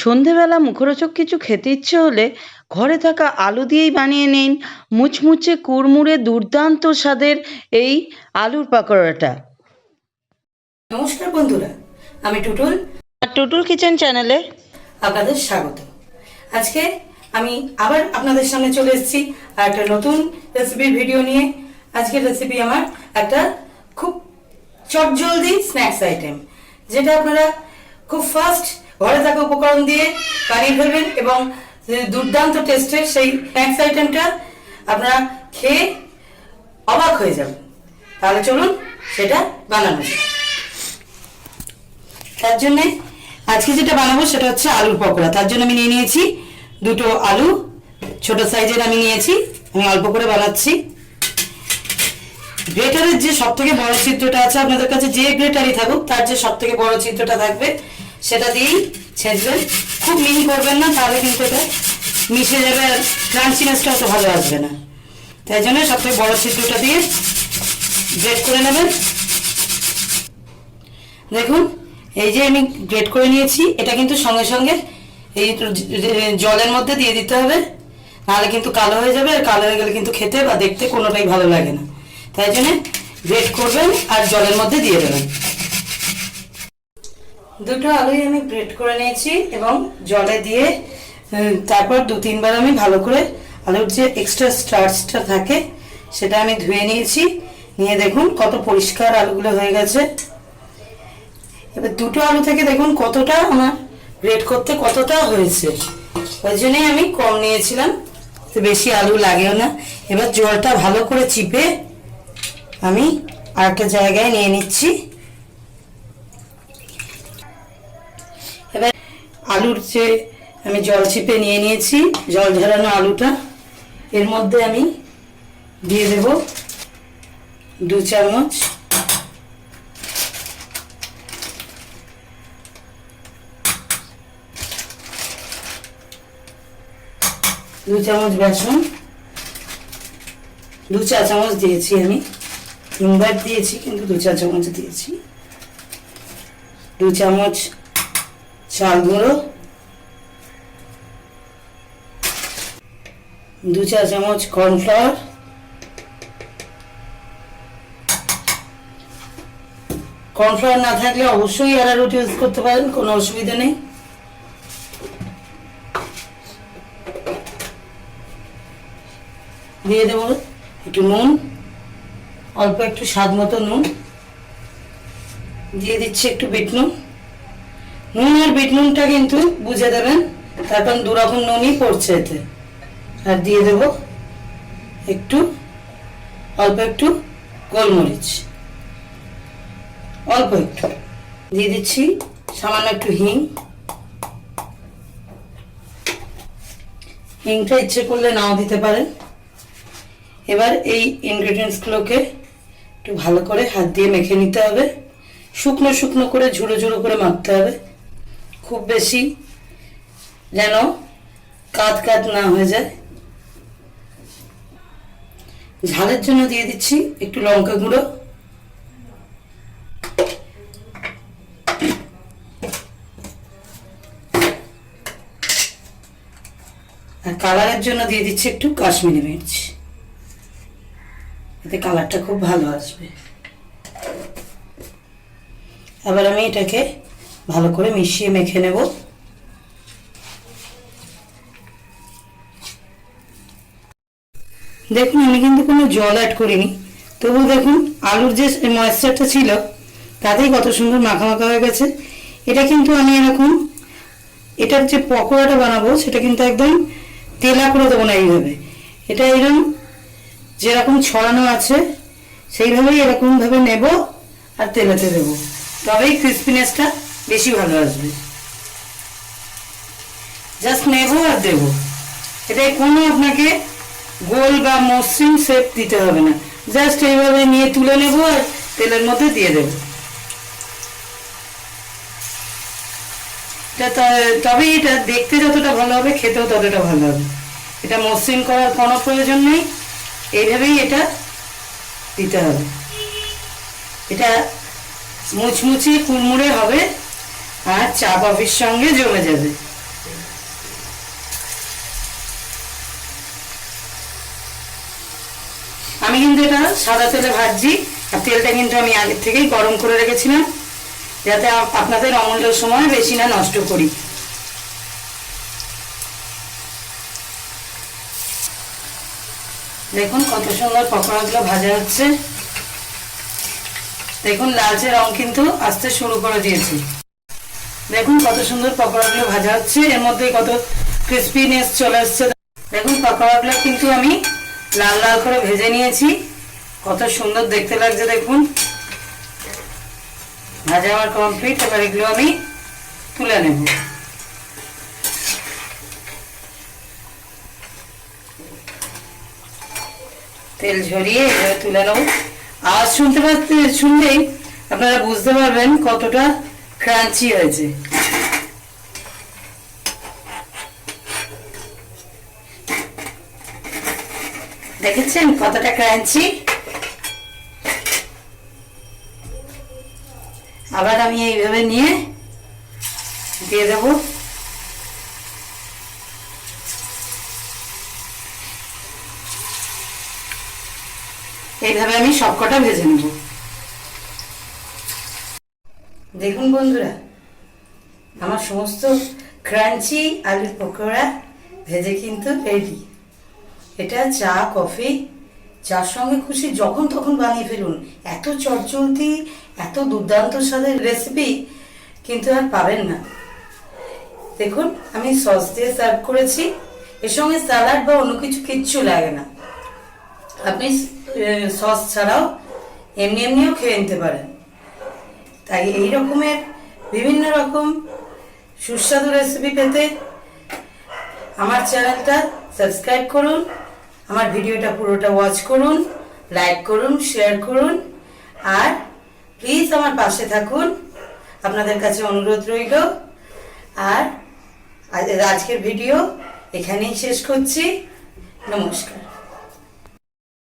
সন্ধেবেলা মুখরোচক কিছু খেতে ইচ্ছে হলে ঘরে থাকা আলু দিয়েই বানিয়ে নিন। মুচমুচে কুড়মুড়ে দুর্দান্ত স্বাদের এই আলুর পাকোড়াটা। নমস্কার বন্ধুরা আমি টুটুল। আর টুটুল কিচেন চ্যানেলে আপনাদের স্বাগত। আজকে আমি আবার আপনাদের সামনে চলে এসেছি আর একটা নতুন রেসিপির ভিডিও নিয়ে। আজকের রেসিপি আমার একটা খুব চটজলদি স্ন্যাক্স আইটেম যেটা আপনারা খুব ফাস্ট ঘরে থাকা উপকরণ দিয়ে বানিয়ে ফেলবেন এবং দুর্দান্ত টেস্টের সেই স্ন্যাক্স আইটেমটা আপনারা খেয়ে অবাক হয়ে যাবেন। তাহলে চলুন সেটা বানানো তার জন্য আজকে যেটা বানাবো সেটা হচ্ছে আলুর পকোড়া। তার জন্য আমি নিয়ে নিয়েছি দুটো আলু, ছোট সাইজের আমি নিয়েছি, আমি অল্প করে বানাচ্ছি। গ্রেটারের যে সব থেকে বড় চিত্রটা আছে আপনাদের কাছে যে গ্রেটারই থাকুক, তার যে সব থেকে বড় চিত্রটা থাকবে সেটা দিয়েই ছেঁচবেন। খুব মিহি করবেন না, তাহলে কিন্তু এটা মিশে যাবে আর ক্রাঞ্চিনেসটা অত ভালো আসবে না। তাই জন্য সব থেকে বড় চিত্রটা দিয়ে গ্রেট করে নেবেন। দেখুন, এই যে আমি গ্রেট করে নিয়েছি, এটা কিন্তু সঙ্গে সঙ্গে এই জলের মধ্যে দিয়ে দিতে হবে। নাহলে কিন্তু কালো হয়ে যাবে আর কালো হয়ে গেলে কিন্তু খেতে বা দেখতে কোনোটাই ভালো লাগে না। তাই জন্য গ্রেট করবেন আর জলের মধ্যে দিয়ে দেবেন। দুটো আলুই আমি গ্রেট করে নিয়েছি এবং জলে দিয়ে তারপর দু তিনবার আমি ভালো করে আলুর যে এক্সট্রা স্টার্চটা থাকে, সেটা আমি ধুয়ে নিয়েছি। নিয়ে দেখুন কত পরিষ্কার আলুগুলো হয়ে গেছে। এবার দুটো আলু থেকে দেখুন কতটা আমার গ্রেট করতে কতটা হয়েছে। ওই জন্যই আমি কম নিয়েছিলাম। তো বেশি আলু লাগেও না। এবার জলটা ভালো করে চিপে আমি আরেকটা জায়গায় নিয়ে নিচ্ছি এবার আলুর যে আমি জল ছিপে নিয়ে নিয়েছি, জল ঝরানো আলুটা। এর মধ্যে আমি দিয়ে দেব দু চামচ দু চামচ বেসন, দু চা চামচ দিয়েছি আমি। তিনবার দিয়েছি, কিন্তু দু চা চামচ দিয়েছি। দু চামচ চাল গুঁড়ো, দু চা চামচ কর্নফ্লাওয়ার কর্নফ্লাওয়ার না থাকলে অবশ্যই অ্যারারুট ইউজ করতে পারেন, কোনো অসুবিধা নেই। দিয়ে দেবো একটু নুন, অল্প একটু স্বাদ মতো নুন। দিয়ে দিচ্ছি একটু বিট নুন। নুন আর বিট নুনটা কিন্তু বুঝে দেবেন। তার কারণ দু রকম নুনই পড়ছে এতে। আর দিয়ে দেব একটু, অল্প একটু গোলমরিচ। অল্প একটু। দিয়ে দিচ্ছি সামান্য একটু হিং। হিংটা ইচ্ছে করলে নাও দিতে পারেন। এবার এই ইনগ্রেডিয়েন্টসগুলোকে একটু ভালো করে হাত দিয়ে মেখে নিতে হবে। শুকনো শুকনো করে ঝুড়ো ঝুড়ো করে মাখতে হবে। খুব বেশি, যেন কাত কাত না হয়ে যায়। ঝালের জন্য দিয়ে দিচ্ছি একটু লঙ্কা গুঁড়ো। আর কালারের জন্য দিয়ে দিচ্ছি একটু কাশ্মীরি মির্চ। এতে কালারটা খুব ভালো আসবে। এবার আমি এটাকে ভালো করে মিশিয়ে মেখে নেব। দেখুন, আমি কিন্তু কোনো জল অ্যাড করিনি। তবু দেখুন, আলুর যে ময়েশ্চারটা ছিল, তাতেই কত সুন্দর মাখা মাখা হয়ে গেছে। এটা কিন্তু আমি এরকম, এটার যে পকোড়াটা বানাবো, সেটা কিন্তু একদম তেলা করে দেবো না এইভাবে। এটা এরকম যেরকম ছড়ানো আছে, সেইভাবেই এরকমভাবে নেব আর তেলাতে দেবো। তবেই ক্রিসপিনেসটা বেশি ভালো আসবে। জাস্ট নেব আর দেব। এটাই কোনো আপনাকে গোল বা মসৃণ শেপ দিতে হবে না। জাস্ট এইভাবে নিয়ে তুলে নেব আর তেলের মধ্যে দিয়ে দেব। এটা ত- তবেই এটা দেখতে যতটা ভালো হবে, খেতেও ততটা ভালো হবে। এটা মসৃণ করার কোনো প্রয়োজন নেই। এইভাবেই এটা দিতে হবে। এটা মুচমুচে কুড়মুড়ে হবে। আর চা কফির সঙ্গে জমে যাবে। আমি কিন্তু এটা সাদা তেলে ভাজছি, আর তেলটা কিন্তু আমি আগের থেকেই গরম করে রেখেছিলাম, যাতে আপনাদের অমূল্য সময় বেশি না নষ্ট করি। দেখুন কত সুন্দর পকোড়াগুলো ভাজা হচ্ছে। দেখুন লালচে রং কিন্তু আসতে শুরু করে দিয়েছে। দেখুন কত সুন্দর পকোড়াগুলো ভাজা হচ্ছে। এর মধ্যে কত ক্রিস্পিনেস চলে আসছে দেখুন পকোড়াগুলো কিন্তু আমি লাল লাল করে ভেজে নিয়েছি। কত সুন্দর দেখতে লাগছে, দেখুন। ভাজা আমার কমপ্লিট এবার এগুলো আমি তুলে নেব। তেল ঝরিয়ে তুলে নেব। আওয়াজ শুনতে পাচ্ছি, শুনলেই আপনারা বুঝতে পারবেন কতটা ক্রাঞ্চি হয়েছে দেখেছেন কতটা ক্রাঞ্চি আবার আমি এইভাবে নিয়ে দিয়ে দেবো এইভাবে আমি সবকটা ভেজে নেব দেখুন বন্ধুরা, আমার সমস্ত ক্রাঞ্চি আলুর পকোড়া ভেজে কিন্তু রেডি এটা চা, কফি চার সঙ্গে খুশি যখন তখন বানিয়ে ফেলুন। এত চটচলতি এত দুর্দান্ত স্বাদের রেসিপি কিন্তু আর পাবেন না। দেখুন, আমি সস দিয়ে সার্ভ করেছি। এর সঙ্গে স্যালাড বা অন্য কিছু কিচ্ছু লাগে না। আপনি সস ছাড়াও এমনি এমনিও খেয়ে নিতে পারেন। তাই এই রকমের বিভিন্ন রকম সুস্বাদু রেসিপি পেতে আমার চ্যানেলটা সাবস্ক্রাইব করুন, আমার ভিডিওটা পুরোটা ওয়াচ করুন লাইক করুন শেয়ার করুন, আর প্লিজ আমার পাশে থাকুন। আপনাদের কাছে অনুরোধ রইল। আর আজ- আজকের ভিডিও এখানেই শেষ করছি। নমস্কার।